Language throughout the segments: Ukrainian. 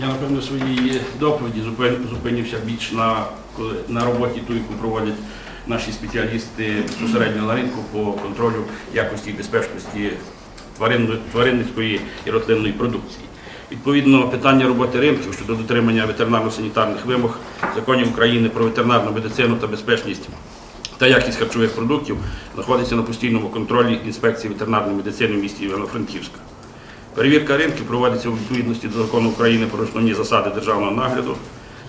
Я, напевно, своїй доповіді зупинився більш на, на роботі ту, яку проводять наші спеціалісти безпосередньо на ринку по контролю якості і безпечності тварин- тваринницької і рослинної продукції. Відповідно, питання роботи ринків щодо дотримання ветеринарно-санітарних вимог законів України про ветеринарну медицину та безпечність та якість харчових продуктів знаходиться на постійному контролі інспекції ветеринарної медицини в місті Івано-Франківська. Перевірка ринків проводиться у відповідності до закону України про основні засади державного нагляду.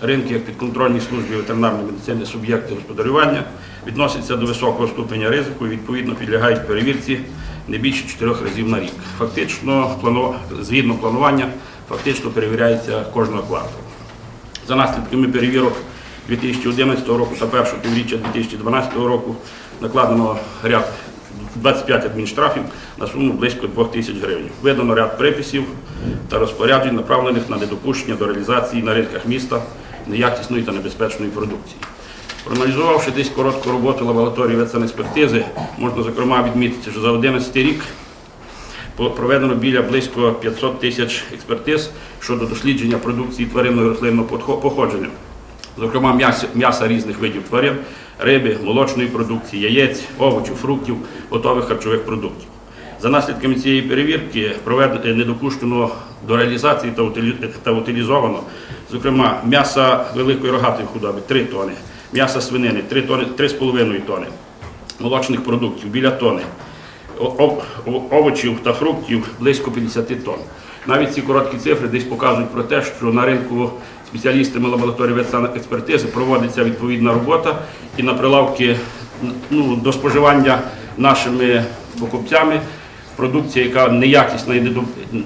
Ринки, як підконтрольні службі ветеринарної медицини суб'єкти господарювання, відносяться до високого ступеня ризику і відповідно підлягають перевірці не більше чотирьох разів на рік. Фактично, згідно планування, фактично перевіряється кожного кварталу. За наслідками перевірок 2011 року та першого півріччя 2012 року накладено ряд 25 адмінштрафів на суму близько 2 тисяч гривень. Видано ряд приписів та розпоряджень, направлених на недопущення до реалізації на ринках міста неякісної та небезпечної продукції. Проаналізувавши десь коротку роботу лабораторії ветсанекспертизи, можна зокрема відмітити, що за 11 рік проведено біля близько 500 тисяч експертиз щодо дослідження продукції тваринного і рослинного походження, зокрема м'яса різних видів тварин, риби, молочної продукції, яєць, овочів, фруктів, готових харчових продуктів. За наслідками цієї перевірки е, не допущено до реалізації та утилізовано, зокрема, м'яса великої рогатої худоби 3 тони, м'яса свинини 3 тони, 3,5 тони, молочних продуктів біля тони, овочів та фруктів близько 50 тонн. Навіть ці короткі цифри десь показують про те, що на ринку спеціалістами лабораторії ветсанекспертизи проводиться відповідна робота і на прилавки ну, до споживання нашими покупцями продукція, яка неякісна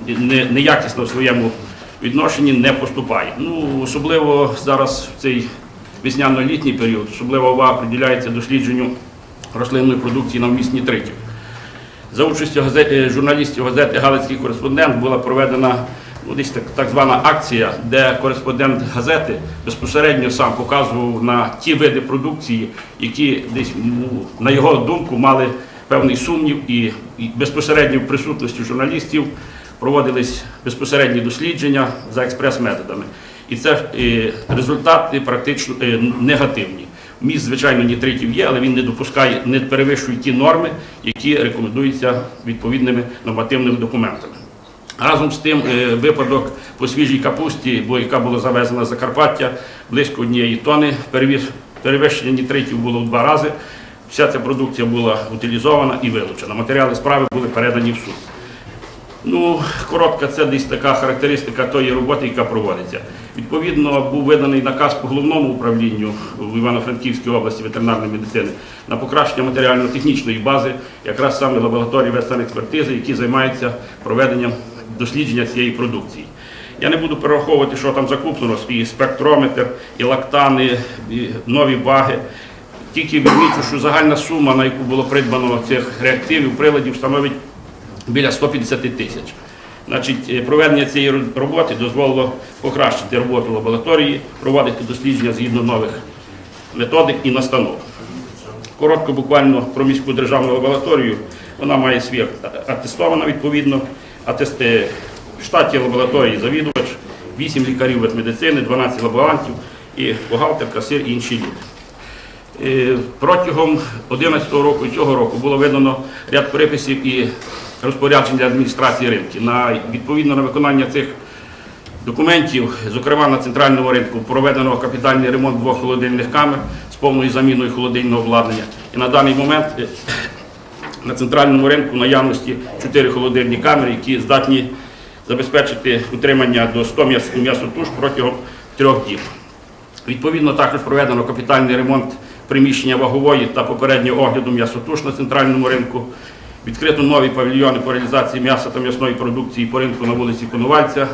не- неякісна в своєму відношенні, не поступає. Ну, особливо зараз в цей весняно-літній період, особлива увага приділяється дослідженню рослинної продукції на вміст нітритів. За участю газет- е, журналістів газети Галицький кореспондент була проведена десь так, так звана акція, де кореспондент газети безпосередньо сам показував на ті види продукції, які десь, ну, на його думку, мали певний сумнів, і, і безпосередньо в присутності журналістів проводились безпосередні дослідження за експрес-методами. І це е, результати практично е, негативні. Вміст, звичайно, нітритів є, але він не допускає, не перевищує ті норми, які рекомендуються відповідними нормативними документами. Разом з тим, е, випадок по свіжій капусті, бо яка була завезена з Закарпаття, близько однієї тони, перевищення нітритів було в два рази. Вся ця продукція була утилізована і вилучена. Матеріали справи були передані в суд. Ну, коротка, це десь така характеристика тої роботи, яка проводиться. Відповідно, був виданий наказ по головному управлінню в Івано-Франківській області ветеринарної медицини на покращення матеріально-технічної бази, якраз саме лабораторії ветсанекспертизи, які займаються проведенням дослідження цієї продукції. Я не буду перераховувати, що там закуплено, і спектрометр, і лактани, і нові баги. Тільки відмічу, що загальна сума, на яку було придбано цих реактивів, приладів, становить біля 150 тисяч. Значить, е, проведення цієї роботи дозволило покращити роботу лабораторії, проводити дослідження згідно нових методик і настанов. Коротко буквально про міську державну лабораторію. Вона має свій атестована відповідно. Атест... е, В штаті лабораторії завідувач, 8 лікарів ветмедицини, 12 лаборантів і бухгалтер, касир і інші люди. Е, Протягом 2011 року і цього року було видано ряд приписів і розпоряджень для адміністрації ринків. На, відповідно на виконання цих документів, зокрема на центральному ринку, проведено капітальний ремонт двох холодильних камер з повною заміною холодильного обладнання. І на даний момент е, на центральному ринку наявності 4 холодильні камери, які здатні забезпечити утримання до 100 м'яс- м'ясотуш протягом трьох діб. Відповідно, також проведено капітальний ремонт приміщення вагової та попереднього огляду м'ясотуш на центральному ринку. Відкрито нові павільйони по реалізації м'яса та м'ясної продукції по ринку на вулиці Коновальця.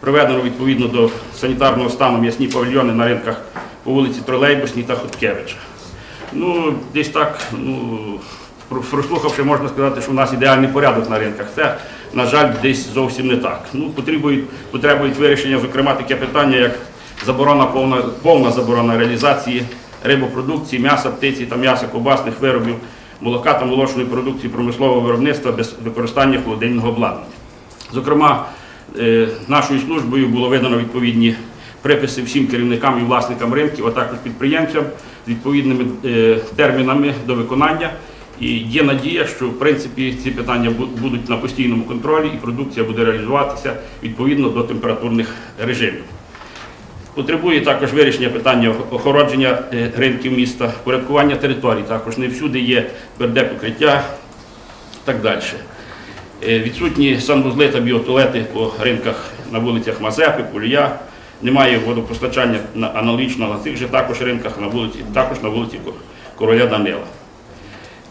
Проведено відповідно до санітарного стану м'ясні павільйони на ринках по вулиці Тролейбусній та Хоткевича. Ну, десь так, ну, прослухавши, можна сказати, що в нас ідеальний порядок на ринках. Це, на жаль, десь зовсім не так. Ну, потребують, потребують вирішення, зокрема, таке питання, як заборона, повна, повна заборона реалізації рибопродукції, м'яса, птиці та м'яса ковбасних виробів, молока та молочної продукції промислового виробництва без використання холодильного обладнання. Зокрема, е, нашою службою було видано відповідні приписи всім керівникам і власникам ринків, а також підприємцям з відповідними е, термінами до виконання. І є надія, що в принципі ці питання будуть на постійному контролі і продукція буде реалізуватися відповідно до температурних режимів. Потребує також вирішення питання охородження е, ринків міста, порядкування територій. Також не всюди є тверде покриття і так далі. Е, Відсутні санвузли та біотуалети по ринках на вулицях Мазепи, Полія. Немає водопостачання на- аналогічно на цих же також ринках на вулиці, також на вулиці Короля Данила.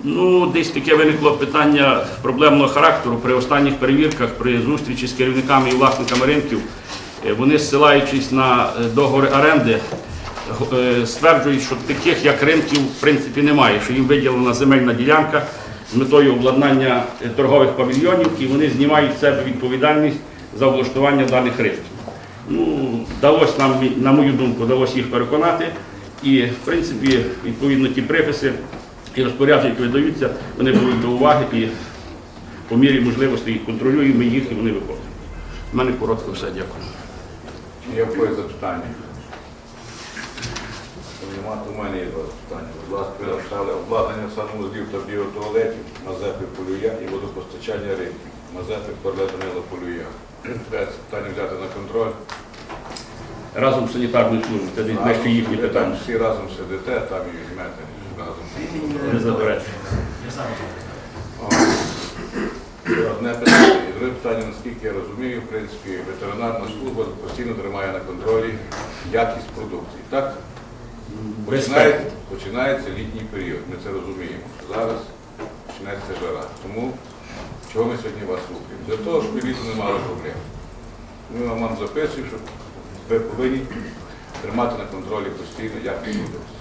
Ну, десь таке виникло питання проблемного характеру при останніх перевірках, при зустрічі з керівниками і власниками ринків. Е, Вони, ссилаючись на е, договори оренди, е, стверджують, що таких як ринків в принципі немає, що їм виділена земельна ділянка з метою обладнання торгових павільйонів, і вони знімають з себе відповідальність за облаштування даних ринків. Ну, вдалося нам, на мою думку, вдалося їх переконати. І, в принципі, відповідно ті приписи і розпорядження, які видаються, вони беруть до уваги і по мірі можливості їх контролюємо їх і вони виконують. У мене коротко все, дякую. Є в запитання? То мене є два запитання. Будь ласка, написали обладнання санвузлів та біотуалетів, Мазепи Полюя і водопостачання ринків. Мазепи Корле Данила Полюя. Питання взяти на контроль. Разом з санітарною службою, це ще їхні питання. всі разом сидите, там і візьмете. Не заперечую. Одне питання. І друге питання, наскільки я розумію, в принципі, ветеринарна служба постійно тримає на контролі якість продукції. Так? Починається, починається літній період, ми це розуміємо. Зараз починається жара. Тому чого ми сьогодні вас слухаємо? Для того, щоб літо не мали проблем. Ми вам вам записуємо, що ви повинні тримати на контролі постійно якість продукції.